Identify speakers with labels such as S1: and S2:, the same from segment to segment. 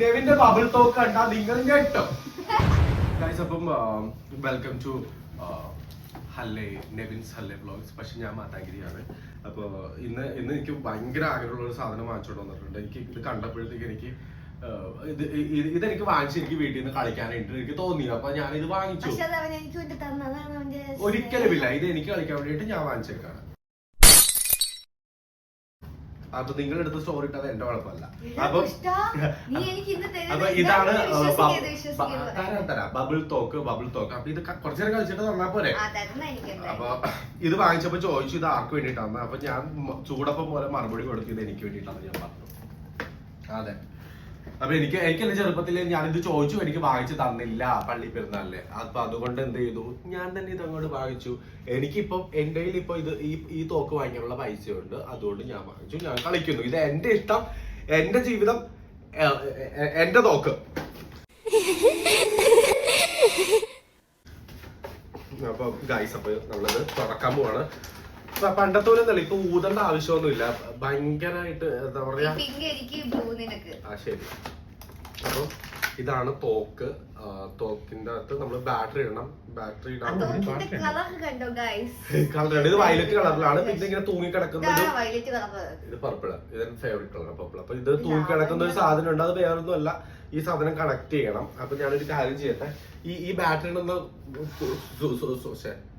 S1: നെവിന്റെ bubble talk കണ്ടാ നിങ്ങൾ കേട്ടോ. ഗൈസ് അപ്പം വെൽക്കം ടു ഹല്ലേ നെവിൻസ് ഹല്ലേ ബ്ലോഗ്സ് പക്ഷെ ഞാൻ മാതാഗിരിയാണ്. അപ്പോൾ ഇന്ന് ഇന്ന് എനിക്ക് ഭയങ്കര ആഗ്രഹമുള്ള ഒരു സാധനം വാങ്ങിച്ചോണ്ട് വന്നിട്ടുണ്ട്. എനിക്ക് ഇത് കണ്ടപ്പോഴത്തേക്ക് എനിക്ക് ഇത് ഇത് ഇതെനിക്ക് വാങ്ങിച്ച് എനിക്ക് വീട്ടിൽ നിന്ന് കളിക്കാനായിട്ട് എനിക്ക് തോന്നി. അപ്പൊ ഞാൻ ഇത് വാങ്ങിച്ചു ഒരിക്കലുമില്ല. ഇത് എനിക്ക് കളിക്കാൻ വേണ്ടിയിട്ട് ഞാൻ വാങ്ങിച്ചേക്കാണ്. അപ്പൊ നിങ്ങളെടുത്ത് സ്റ്റോറി ഇട്ടത് എന്റെ കുഴപ്പമല്ല. അപ്പൊ
S2: നീ എനിക്ക് ഇന്ന് തരുന്നത്
S1: അപ്പൊ
S2: ഇതാണ്.
S1: തരാം തരാം. ബബിൾ തോക്ക് ബബിൾ തോക്ക്. അപ്പൊ ഇത് കുറച്ചു നേരം കളിച്ചിട്ട് തന്നാ പോരെ. അപ്പൊ ഇത് വാങ്ങിച്ചപ്പോ ചോദിച്ചു ഇത് ആർക്ക് വേണ്ടിട്ടാന്ന് അപ്പൊ ഞാൻ ചൂടപ്പം പോലെ മറുപടി കൊടുത്തു ഇത് എനിക്ക് വേണ്ടിട്ടാണ് ഞാൻ പറഞ്ഞു അതെ. അപ്പൊ എനിക്ക് എനിക്ക് എന്റെ ചെറുപ്പത്തിൽ ഞാനിത് ചോദിച്ചു എനിക്ക് വാങ്ങിച്ചു തന്നില്ല പള്ളി പെരുന്നാളിൽ അപ്പൊ അതുകൊണ്ട് എന്ത് ചെയ്തു? ഞാൻ തന്നെ ഇത് അങ്ങോട്ട് വാങ്ങിച്ചു. എനിക്കിപ്പം എന്റെ കയ്യിൽ ഇപ്പൊ ഇത് ഈ ഈ തോക്ക് വാങ്ങിക്കാനുള്ള ഉണ്ട് അതുകൊണ്ട് ഞാൻ വാങ്ങിച്ചു. ഞാൻ കളിക്കുന്നു. ഇത് എന്റെ ഇഷ്ടം എന്റെ ജീവിതം എന്റെ തോക്ക്. അപ്പൊ ഗൈസ് അപ്പൊ നമ്മളത് തുറക്കാൻ പോവാണ്. പണ്ടത്തെ പോലെ ഒന്നല്ല ഇപ്പൊ ഊതണ്ട ആവശ്യമൊന്നുമില്ല. ഭയങ്കരമായിട്ട് എന്താ പറയാ? ആ ശരി. അപ്പൊ ഇതാണ് തോക്ക്. തോക്കിന്റെ അകത്ത് നമ്മൾ ബാറ്ററി ഇടണം. ബാറ്ററി ഇടാൻ
S2: കളർ
S1: ഇത് വയലറ്റ് കളറിലാണ് പിന്നെ ഇങ്ങനെ തൂങ്ങി കിടക്കുന്ന ഒരു
S2: വൈലറ്റ് കളർ
S1: ഇത് പർപ്പിൾ ഇത് ഫേവറേറ്റ് കളർ പർപ്പിൾ അപ്പൊ ഇത് തൂങ്ങി കിടക്കുന്ന ഒരു സാധനം ഉണ്ട് അത് വേറൊന്നും അല്ല ഈ സാധനം കണക്ട് ചെയ്യണം. അപ്പൊ ഞാനൊരു കാര്യം ചെയ്യട്ടെ. ഈ ഈ ബാറ്ററി ഒന്ന്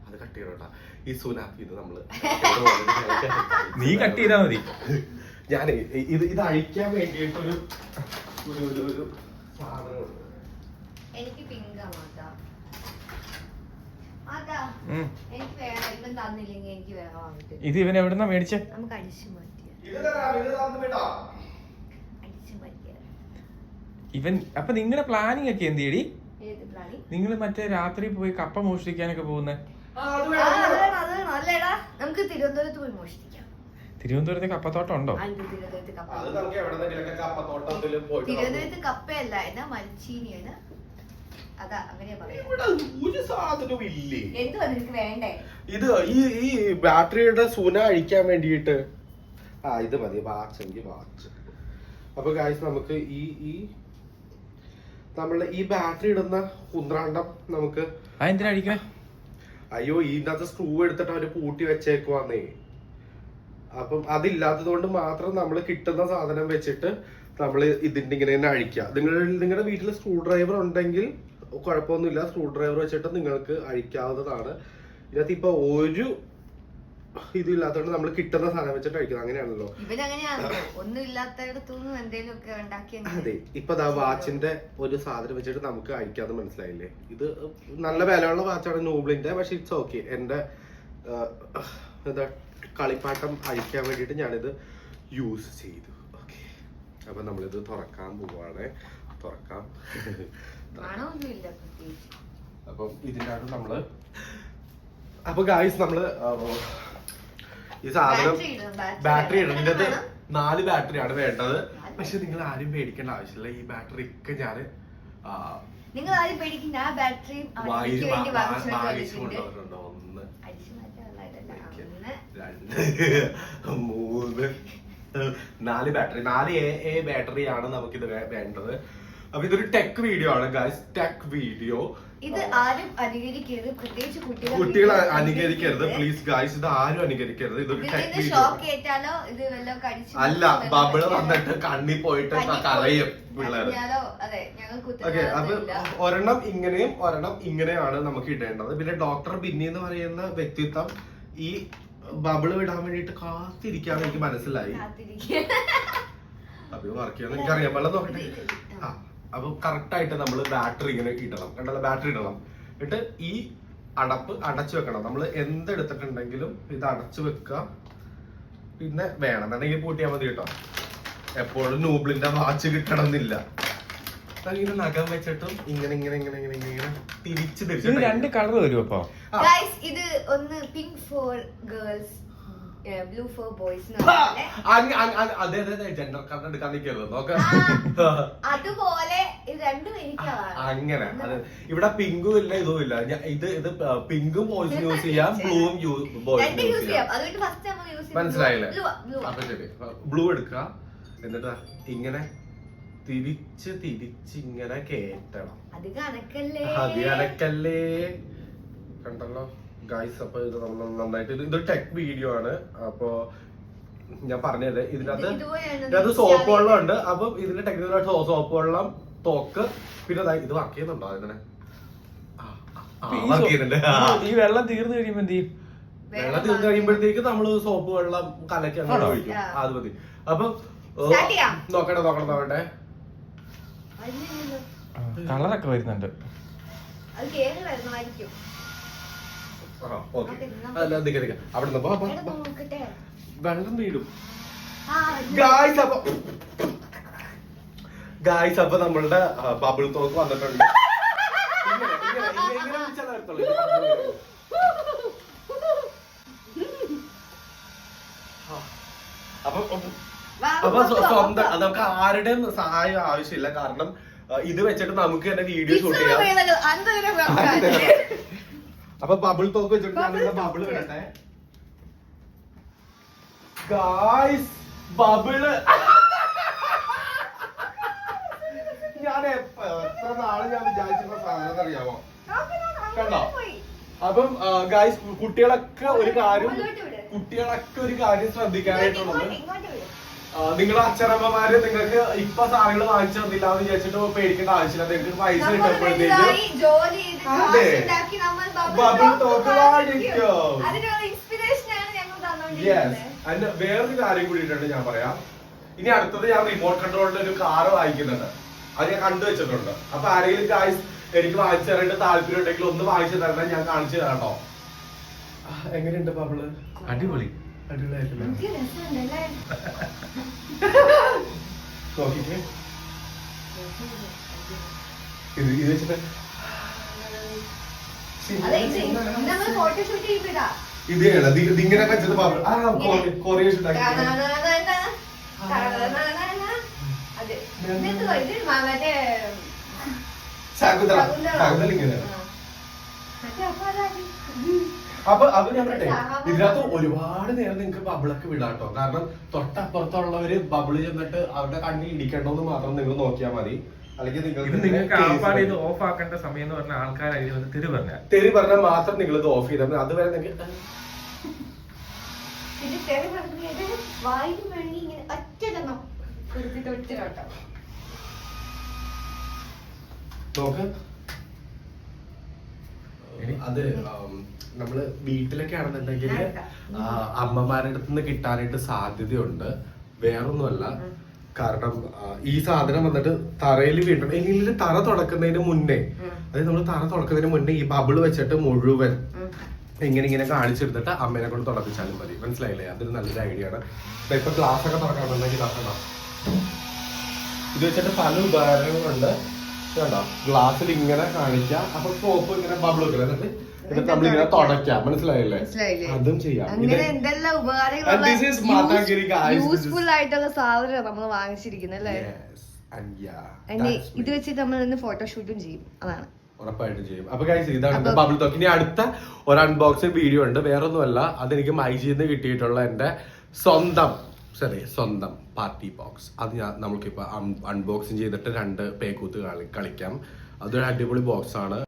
S1: അത് കട്ട് ചെയ്യണോട്ടാ. ഈ സുനാപ്പ് ഇത് നമ്മൾ
S3: നീ കട്ട് ചെയ്താ മതി.
S1: ഞാൻ ഇത് ഇത് അഴിക്കാൻ വേണ്ടിയിട്ടൊരു ഒരു ഒരു ഒരു സാധനമുണ്ട്.
S2: എനിക്ക് പിങ്ക് മാതാ മാതാ എനിക്ക് വേറെ ഇവൻ തന്നില്ലെങ്കിൽ എനിക്ക് വേറെ വാങ്ങിട്ട്
S3: ഇത് ഇവൻ എവിടുന്നാ മേടിച്ചേ?
S2: നമുക്ക് അടിച്ചു മാറ്റിയ. അടിച്ചു മാറ്റിയ.
S3: ഇവൻ അപ്പൊ നിങ്ങളുടെ പ്ലാനിങ് ഒക്കെ എന്തേടി
S2: ഏത് പ്ലാനി
S3: നിങ്ങൾ മറ്റേ രാത്രി പോയി കപ്പ മോഷ്ടിക്കാനൊക്കെ പോകുന്നേ?
S2: അല്ലേടാ നമുക്ക് തിരുവനന്തപുരത്ത് പോയി മോഷ്ടിക്കാം.
S3: തിരുവനന്തപുരത്ത് കപ്പത്തോട്ടം ഉണ്ടോ
S2: തിരുവനന്തപുരത്ത് കപ്പ.
S1: അത് നമുക്ക് എവിടെന്നെങ്കിലൊക്കെ കപ്പത്തോട്ടത്തിൽ പോയിട്ട് നമുക്ക്
S2: തിരുവനന്തപുരത്ത് കപ്പയല്ല എന്നാ മരിച്ചീനിയാണ് അതാ അങ്ങനെയാ പറയാ.
S1: ഇവിടെ ഒരു സാധനവും ഇല്ലേ?
S2: എന്തുവാ നിനക്ക് വേണ്ടേ?
S1: ഇത് ഈ ഈ ബാറ്ററിയുടെ സുന അഴിക്കാൻ വേണ്ടിയിട്ട്. ആ ഇത് മതി വാച്ച് എങ്കിൽ വാച്ച് അപ്പൊ ഗായ്സ് നമുക്ക് ഈ ഈ നമ്മളെ ഈ ബാറ്ററി ഇടുന്ന കുന്ത്രാണ്ടം നമുക്ക്
S3: അതെന്തിനാ അടിക്കണേ
S1: അയ്യോ ഇതിനകത്ത് സ്ക്രൂ എടുത്തിട്ട് അവർ പൂട്ടി വെച്ചേക്കുവാന്നേ. അപ്പം അതില്ലാത്തത് കൊണ്ട് മാത്രം നമ്മൾ കിട്ടുന്ന സാധനം വെച്ചിട്ട് നമ്മൾ ഇതിന്റെ ഇങ്ങനെ തന്നെ അഴിക്കുക. നിങ്ങൾ നിങ്ങളുടെ വീട്ടിൽ സ്ക്രൂ ഡ്രൈവർ ഉണ്ടെങ്കിൽ കുഴപ്പമൊന്നുമില്ല. സ്ക്രൂ ഡ്രൈവർ വെച്ചിട്ട് നിങ്ങൾക്ക് അഴിക്കാവുന്നതാണ്. ഇതിനകത്ത് ഇപ്പൊ ഒരു ഇതില്ലാത്തതുകൊണ്ട് നമ്മൾ കിട്ടുന്ന സാധനം വെച്ചിട്ട് കഴിക്കുന്നത് അങ്ങനെയാണല്ലോ. അതെ. ഇപ്പൊ ദാ വാച്ചിന്റെ ഒരു സാധനം വെച്ചിട്ട് നമുക്ക് അയക്കാതെ മനസ്സിലായില്ലേ? ഇത് നല്ല വിലയുള്ള വാച്ചാണ് നൂബിളിന്റെ പക്ഷെ ഇറ്റ്സ് ഓക്കെ എന്റെ എന്താ കളിപ്പാട്ടം അഴിക്കാൻ വേണ്ടിയിട്ട് ഞാനിത് യൂസ് ചെയ്തു. ഓക്കെ അപ്പൊ നമ്മളിത് തുറക്കാൻ പോവാണ്. തുറക്കാം. അപ്പൊ ഇതിനകത്ത് നമ്മൾ അപ്പൊ ഗായ്സ് നമ്മൾ ഈ സാധനം ബാറ്ററി
S2: ഇടണം.
S1: ഇതിനകത്ത് നാല് ബാറ്ററിയാണ് വേണ്ടത്. പക്ഷെ നിങ്ങൾ ആരും പേടിക്കേണ്ട ആവശ്യമില്ല. ഈ ബാറ്ററി ഒക്കെ ഞാൻ
S2: നിങ്ങൾ ആരും പേടിക്കും ഞാൻ ബാറ്ററിയും
S1: ഒന്ന് രണ്ട് മൂന്ന് നാല് ബാറ്ററി നാല് എ എ ബാറ്ററി ആണ് നമുക്കിത് വേണ്ടത്. അപ്പൊ ഇതൊരു ടെക് വീഡിയോ ആണ് ഗൈസ് ടെക് വീഡിയോ
S2: ഇത് ആരും അനുകരിക്കരുത്. പ്രത്യേകിച്ച് കുട്ടികൾ
S1: കുട്ടികൾ അനുകരിക്കരുത്. പ്ലീസ് ഗായ്സ് ഇത് ആരും അനുകരിക്കരുത്. ഇതൊരു
S2: ഷോക്ക് ഏറ്റാലോ ഇത് വല്ലതും കടിച്ചു
S1: അല്ല ബബിൾ വന്നിട്ട് കണ്ണി പോയിട്ട് കരയും പിള്ളേര്. ഓക്കെ
S2: അത്
S1: ഒരെണ്ണം ഇങ്ങനെയും ഒരെണ്ണം ഇങ്ങനെയാണ് നമുക്ക് ഇടേണ്ടത്. പിന്നെ ഡോക്ടർ ബിന്നി എന്ന് പറയുന്ന വ്യക്തിത്വം ഈ ബബിൾ വിടാൻ വേണ്ടിട്ട് കാത്തിരിക്കാന്ന് എനിക്ക് മനസ്സിലായി. അപ്പൊ വർക്ക് ചെയ്യാൻ എനിക്കറിയാം. അറിയാൻ പാടില്ല നോക്കട്ടെ ആ. അപ്പൊ കറക്റ്റ് ആയിട്ട് നമ്മൾ ബാറ്ററി ഇങ്ങനെ ഇടണം. കണ്ടല്ലോ ബാറ്ററി ഇടണം. എന്നിട്ട് ഈ അടപ്പ് അടച്ചു വെക്കണം. നമ്മൾ എന്തെടുത്തിട്ടുണ്ടെങ്കിലും ഇത് അടച്ചു വെക്കുക. പിന്നെ വേണം. എന്നുണ്ടെങ്കിൽ പൂട്ടിയാൽ മതി കേട്ടോ. എപ്പോഴും നൂബിളിന്റെ വാച്ച് കിട്ടണം എന്നില്ല ഇങ്ങനെ നഖം വെച്ചിട്ടും ഇങ്ങനെ ഇങ്ങനെ ഇങ്ങനെ ഇങ്ങനെ ഇങ്ങനെ തിരിച്ച് തിരിച്ചു
S3: രണ്ട് കളർ വരും അപ്പൊ.
S2: ഇത് ഒന്ന് pink for girls blue for boys
S1: gender card എടുക്കാൻ നിൽക്കരുത് നോക്ക.
S2: അതുപോലെ ഇത് രണ്ടും എനിക്കാണ്.
S1: അങ്ങനെ അത് ഇവിടെ പിങ്കും ഇല്ല ഇതും ഇല്ല. ഇത് ഇത് പിങ്കും ബോയ്സ് യൂസ് ചെയ്യാം ബ്ലൂവും ബോയ്സ് യൂസ് ചെയ്യാം. മനസ്സിലായില്ലേ? അപ്പൊ ശരി. ബ്ലൂ എടുക്കുക എന്നിട്ട് ഇങ്ങനെ തിരിച്ച് തിരിച്ച് ഇങ്ങനെ കേറ്റണം.
S2: അത് കണക്കല്ലേ?
S1: കണ്ടല്ലോ. ഗൈസ് അപ്പൊ ഇത് നന്ന- നന്നായിട്ട് ഇത് ഇത് ടെക് വീഡിയോ ആണ്. അപ്പൊ ഞാൻ പറഞ്ഞത് ഇതിനകത്ത് ഇതിനകത്ത് സോപ്പ് വെള്ളം ഉണ്ട് അപ്പൊ ഇതിന്റെ ടെക്നിക്കലായിട്ട് സോപ്പ് വെള്ളം തോക്ക് പിന്നെ ഇത് വർക്ക് ചെയ്യുന്നുണ്ടോ അതിനെ.
S3: ഈ വെള്ളം തീർന്നു കഴിയുമ്പോ എന്ത് ചെയ്യും?
S1: വെള്ളം തീർന്നു കഴിയുമ്പോഴത്തേക്ക് നമ്മൾ സോപ്പ് വെള്ളം കലക്കി അങ്ങനെ? ഒഴിക്കും. അത് മതി. അപ്പൊ. നോക്കട്ടെ നോക്കട്ടെ നോക്കട്ടെ.
S3: കളറൊക്കെ വരുന്നുണ്ട്.
S2: അത് കേറി വരുന്നതായിരിക്കും.
S1: ഓക്കെ. അല്ല നിക്ക നിക്ക. അവിടെ നിന്ന് പോ, വെള്ളം വീടും ഗായ്സ് അപ്പൊ ഗായ്സ് അപ്പൊ നമ്മളുടെ ബബിൾ തോക്ക് വന്നിട്ടുണ്ട്. അപ്പൊ അപ്പൊ സ്വന്തം. നമുക്ക് ആരുടെയും സഹായം ആവശ്യമില്ല. കാരണം ഇത് വെച്ചിട്ട് നമുക്ക് തന്നെ വീഡിയോ ഷൂട്ട് ചെയ്യാം. അപ്പൊ ബബിൾ തോക്ക് വെച്ചിട്ട് ബബിൾ
S2: വരട്ടെ
S1: വിടട്ടെ ഗായ്സ് ബബിൾ ഞാൻ എത്ര നാൾ ഞാൻ വിചാരിച്ചിരുന്ന സാധനം അറിയാമോ കണ്ടോ? അപ്പം ഗായ്സ് കുട്ടികളൊക്കെ ഒരു കാര്യം കുട്ടികളൊക്കെ ഒരു കാര്യം ശ്രദ്ധിക്കാനായിട്ടുള്ളത്. നിങ്ങളുടെ അച്ഛനമ്മമാര് നിങ്ങൾക്ക് ഇപ്പൊ സാധനങ്ങൾ വാങ്ങിച്ചു തന്നില്ല എന്ന് വിചാരിച്ചിട്ട് പേടിക്കേണ്ട ആവശ്യമില്ല. നിങ്ങൾക്ക് പൈസ കിട്ടുമ്പോഴത്തേക്കും
S2: വാങ്ങിക്കും.
S1: യെസ് അതിന്റെ വേറൊരു കാര്യം കൂടിയിട്ടുണ്ട് ഞാൻ പറയാം. ഇനി അടുത്തത് ഞാൻ റിമോട്ട് കൺട്രോളിന്റെ ഒരു കാർ വാങ്ങിക്കുന്നുണ്ട് അത് ഞാൻ കണ്ടു വെച്ചിട്ടുണ്ട്. അപ്പൊ ആരെങ്കിലും ഗായ്സ് എനിക്ക് വാങ്ങിച്ചു തരേണ്ട താല്പര്യം ഉണ്ടെങ്കിൽ ഒന്ന് വാങ്ങിച്ചു തരണം ഞാൻ കാണിച്ചു തരാം കേട്ടോ. എങ്ങനെയുണ്ട് ബബിൾ
S3: അടിപൊളി.
S1: നോക്കിക്കേ. ഇത് ഇത് വെച്ചിട്ട്.
S2: ഇത്
S1: ഇതിങ്ങനെ വെച്ചിട്ട് ആ കൊറിയ ഉണ്ടാക്കി
S2: അതെ ഇതെന്തുവാ? അപ്പൊ അതാ-
S1: ഞാൻ പറയട്ടെ ഇതിനകത്ത് ഒരുപാട് നേരം നിങ്ങൾക്ക് ബബിളൊക്കെ വിടാട്ടോ കാരണം തൊട്ടപ്പുറത്തുള്ളവര് ബബിൾ ചെന്നിട്ട് അവരുടെ കണ്ണിൽ ഇടിക്കണ്ടോന്ന് മാത്രം നിങ്ങൾ നോക്കിയാൽ മതി. അല്ലെങ്കിൽ നിങ്ങൾക്ക്
S3: നിങ്ങൾക്ക് ഇത് ഓഫ് ആക്കേണ്ട സമയം എന്ന് പറഞ്ഞ ആൾക്കാരായിരിക്കും തെരു പറഞ്ഞ
S1: തെരു പറഞ്ഞാൽ മാത്രം നിങ്ങൾ ഇത് ഓഫ് ചെയ്താൽ അതുവരെ നിങ്ങൾക്ക്
S2: വായിൽ വേണമെങ്കിൽ ഇങ്ങനെ ഒറ്റതെണ്ണം കൊടുത്തിട്ട് ഒറ്റ കേട്ടോ
S1: നോക്ക്. അത് നമ്മൾ വീട്ടിലൊക്കെ ആണെന്നുണ്ടെങ്കിൽ അമ്മമാരുടെ അടുത്ത് നിന്ന് കിട്ടാനായിട്ട് സാധ്യതയുണ്ട്. വേറൊന്നുമല്ല. കാരണം ഈ സാധനം വന്നിട്ട് തറയിൽ വീണ്ടും എങ്കിലും തറ തുടക്കുന്നതിന് മുന്നേ. അതായത് നമ്മൾ തറ തുടക്കുന്നതിന് മുന്നേ ഈ ബബിൾ വെച്ചിട്ട് മുഴുവൻ ഇങ്ങനെ ഇങ്ങനെ കാണിച്ചെടുത്തിട്ട് അമ്മേനെ കൊണ്ട് തുടപ്പിച്ചാലും മതി. മനസ്സിലായില്ലേ? അതൊരു നല്ലൊരു ഐഡിയ ആണ് ഇപ്പൊ ഗ്ലാസ് ഒക്കെ ഇതാക്കണം ഇത് വെച്ചിട്ട് പല ഉപകാരങ്ങളുണ്ട് കണ്ടോ? ഗ്ലാസ്സിൽ ഇങ്ങനെ കാണിക്കാം. അപ്പൊ സോപ്പ് ഇങ്ങനെ ബബിൾ വെക്കണം എന്നിട്ട് എന്നിട്ട് നമ്മളിങ്ങനെ തുടയ്ക്കാം. മനസ്സിലായില്ലേ? അതും ചെയ്യാം.
S2: എന്തെല്ലാം യൂസ്ഫുൾ ആയിട്ടുള്ള സാധനം നമ്മൾ
S1: വാങ്ങിച്ചിരിക്കുന്നല്ലേ
S2: ഇത് വെച്ചിട്ട് നമ്മൾ ഇന്ന് ഫോട്ടോഷൂട്ടും ചെയ്യും. അതാണ്.
S1: ഉറപ്പായിട്ടും ചെയ്യും. അപ്പൊ ഗൈസ് ഇതാണ് ബബിൾ തോക്ക് ഇനി അടുത്ത ഒരു അൺബോക്സിംഗ് വീഡിയോ ഉണ്ട്. വേറൊന്നുമല്ല. അതെനിക്ക് മൈജിന്ന് കിട്ടിയിട്ടുള്ള എന്റെ സ്വന്തം സോറി സ്വന്തം. പാർട്ടി ബോക്സ് അത് ഞാൻ നമുക്കിപ്പോ അൺബോക്സിങ് ചെയ്തിട്ട് രണ്ട് പേക്കൂത്ത് കളി കളിക്കാം. അതൊരു അടിപൊളി ബോക്സ് ആണ്.